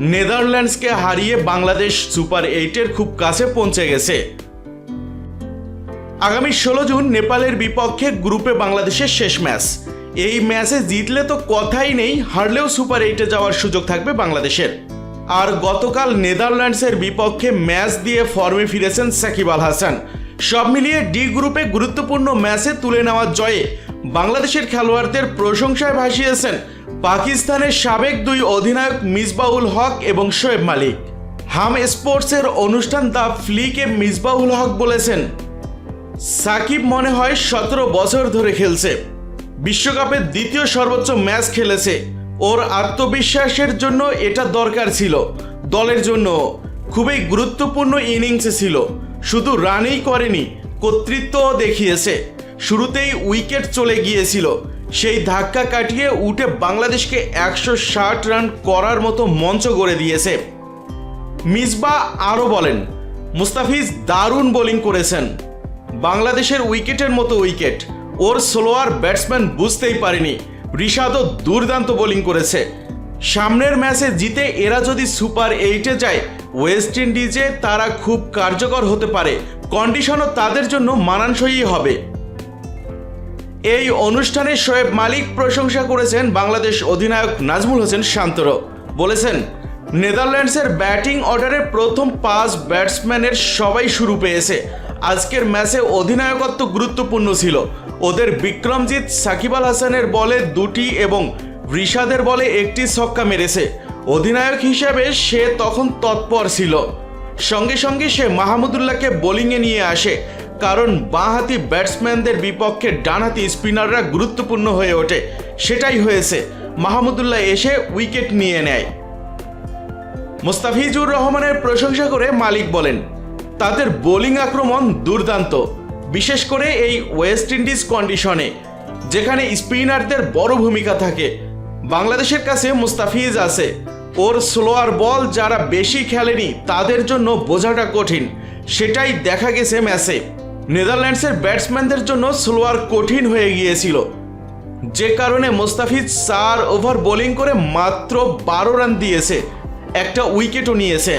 নেদারল্যান্ডসকে হারিয়ে বাংলাদেশ সুপার এইটের খুব কাছে পৌঁছে গেছে। আগামী ষোলো জুন নেপালের বিপক্ষে গ্রুপে বাংলাদেশের শেষ ম্যাচ। এই ম্যাচে জিতলে তো কথাই নেই, হারলেও সুপার এইটে যাওয়ার সুযোগ থাকবে বাংলাদেশের। আর গতকাল নেদারল্যান্ডসের বিপক্ষে ম্যাচ দিয়ে ফর্মে ফিরেছেন সাকিব আল হাসান। সব মিলিয়ে ডি গ্রুপে গুরুত্বপূর্ণ ম্যাচে তুলে নেওয়ার জয়ে বাংলাদেশের খেলোয়াড়দের প্রশংসায় ভাসিয়েছেন পাকিস্তানের সাবেক দুই অধিনায়ক মিসবাউল হক এবং শোয়েব মালিক। হাম স্পোর্টসের অনুষ্ঠান দ্য ফ্লিকে মিসবাউল হক বলেছেন, সাকিব মনে হয় সতেরো বছর ধরে খেলছে। বিশ্বকাপের দ্বিতীয় সর্বোচ্চ ম্যাচ খেলেছে। ওর আত্মবিশ্বাসের জন্য এটা দরকার ছিল। দলের জন্য খুবই গুরুত্বপূর্ণ ইনিংসে ছিল। শুধু রানই করেনি, কর্তৃত্বও দেখিয়েছে। শুরুতেই উইকেট চলে গিয়েছিল। সেই ধাক্কা কাটিয়ে উঠে বাংলাদেশকে একশো ষাট রান করার মতো মঞ্চ গড়ে দিয়েছে। মিসবা আরও বলেন, মুস্তাফিজ দারুণ বোলিং করেছেন। বাংলাদেশের উইকেটের মতো উইকেট। ওর স্লোয়ার ব্যাটসম্যান বুঝতেই পারেনি। ঋষাদও দুর্দান্ত বোলিং করেছে। সামনের ম্যাচে জিতে এরা যদি সুপার এইটে যায়, ওয়েস্ট ইন্ডিজে তারা খুব কার্যকর হতে পারে। কন্ডিশনও তাদের জন্য মানানসই হবে। এই অনুষ্ঠানে শোয়েব মালিক প্রশংসা করেছেন বাংলাদেশ অধিনায়ক নাজমুল হোসেন শান্তর। বলেছেন, নেদারল্যান্ডসের ব্যাটিং অর্ডারে প্রথম পাঁচ ব্যাটসম্যানের সবাই শুরু পেয়েছে। আজকের ম্যাচে অধিনায়কত্ব গুরুত্বপূর্ণ ছিল। ওদের বিক্রমজিৎ, সাকিব আল হাসানের বলে দুটি এবং ঋষাদের বলে একটি ছক্কা মেরেছে। অধিনায়ক হিসেবে সে তখন তৎপর ছিল। সঙ্গে সঙ্গে সে মাহমুদুল্লাহকে বোলিংয়ে নিয়ে আসে। কারণ বাঁহাতি ব্যাটসম্যানদের বিপক্ষে ডানহাতি স্পিনাররা গুরুত্বপূর্ণ হয়ে ওঠে। সেটাই হয়েছে। মাহমুদুল্লাহ এসে উইকেট নিয়ে নেয়। মোস্তাফিজুর রহমানের প্রশংসা করে মালিক বলেন, তাদের বোলিং আক্রমণ দুর্দান্ত। বিশেষ করে এই ওয়েস্ট ইন্ডিজ কন্ডিশনে, যেখানে স্পিনারদের বড় ভূমিকা থাকে। বাংলাদেশের কাছে মুস্তাফিজ আছে। ওর স্লোয়ার বল যারা বেশি খেলেনি, তাদের জন্য বোঝাটা কঠিন। সেটাই দেখা গেছে ম্যাচে। নেদারল্যান্ডসের ব্যাটসম্যানদের জন্য স্লোয়ার কঠিন হয়ে গিয়েছিল। যে কারণে মোস্তাফিজ চার ওভার বোলিং করে মাত্র বারো রান দিয়েছে, একটা উইকেটও নিয়েছে।